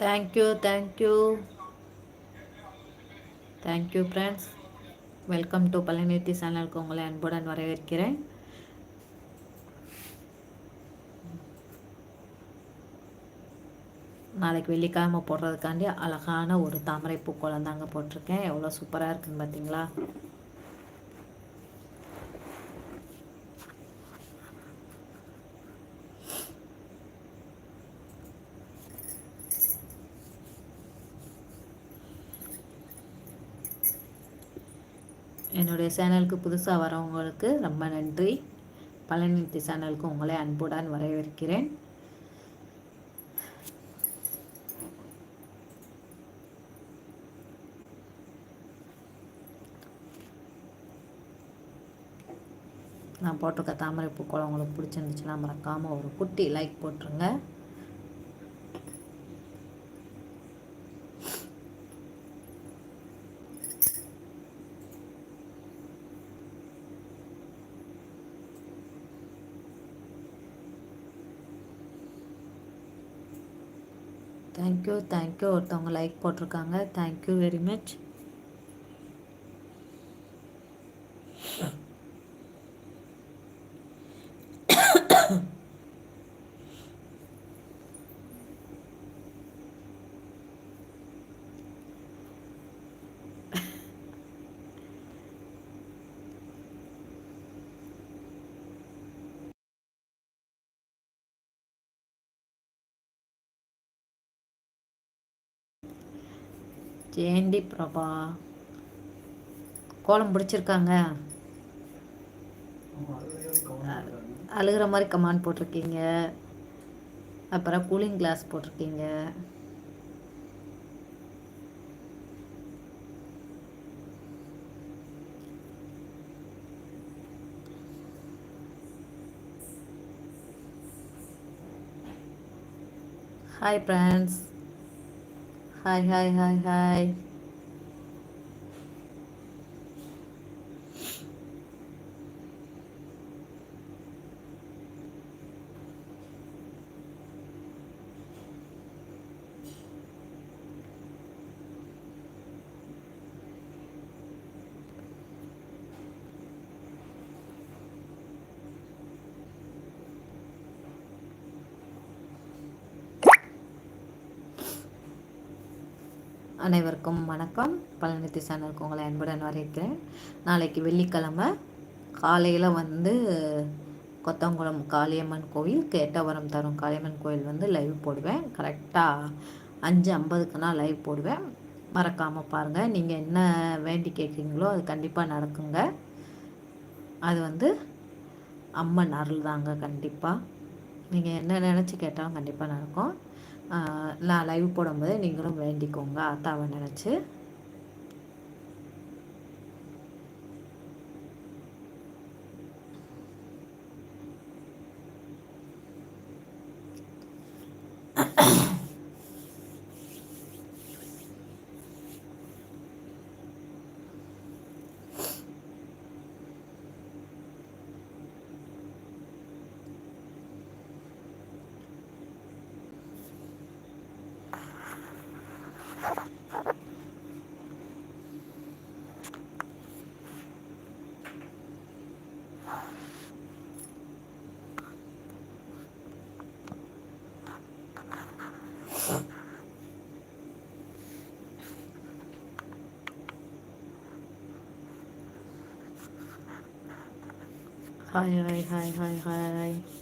Thank you thank you thank you friends welcome to Palanithi சேனலுக்கு உங்களை அன்புடன் வரவேற்கிறேன். நாளைக்கு வெள்ளிக்கிழமை போடுறதுக்காண்டி அழகான ஒரு தாமரை பூ குழந்தாங்க போட்டிருக்கேன். எவ்வளோ சூப்பராக இருக்குன்னு பார்த்தீங்களா என்னுடைய சேனலுக்கு புதுசாக வரவங்களுக்கு ரொம்ப நன்றி. பழனித்தி சேனலுக்கு உங்களை அன்புடன் வரவேற்கிறேன். நான் போட்டிருக்க தாமரை பூக்கள் உங்களுக்கு பிடிச்சிருந்துச்சுன்னா மறக்காமல் ஒரு குட்டி லைக் போட்டுருங்க. Thank you thank you. ஒருத்தவங்க லைக் போட்டிருக்காங்க. Thank you very much Jayanthi Prabha. கோலம் பிடிச்சிருக்காங்க. அழுகிற மாதிரி கமாண்ட் போட்டிருக்கீங்க. அப்புறம் கூலிங் கிளாஸ் போட்டிருக்கீங்க. Hi friends hi hi hi hi அனைவருக்கும் வணக்கம். பழனித்தி சேனலுக்கு உங்களை அன்புடன் வரவேற்கிறேன். நாளைக்கு வெள்ளிக்கிழமை காலையில் வந்து கொத்தங்குளம் காளியம்மன் கோவில் கேட்டவரம் தரும் காளியம்மன் கோவில் வந்து லைவ் போடுவேன். கரெக்டாக அஞ்சு ஐம்பதுக்கு நான் லைவ் போடுவேன். மறக்காமல் பாருங்கள் நீங்கள் என்ன வேண்டி கேட்குறீங்களோ அது கண்டிப்பாக நடக்குங்க. அது வந்து அம்மன் அருள் தாங்க கண்டிப்பாக நீங்கள் என்ன நினச்சி கேட்டாலும் கண்டிப்பாக நடக்கும். நான் லைவ் போடும்போது நீங்களும் வேண்டிக்கோங்க அத்தாவை நினச்சி. 是是是是是。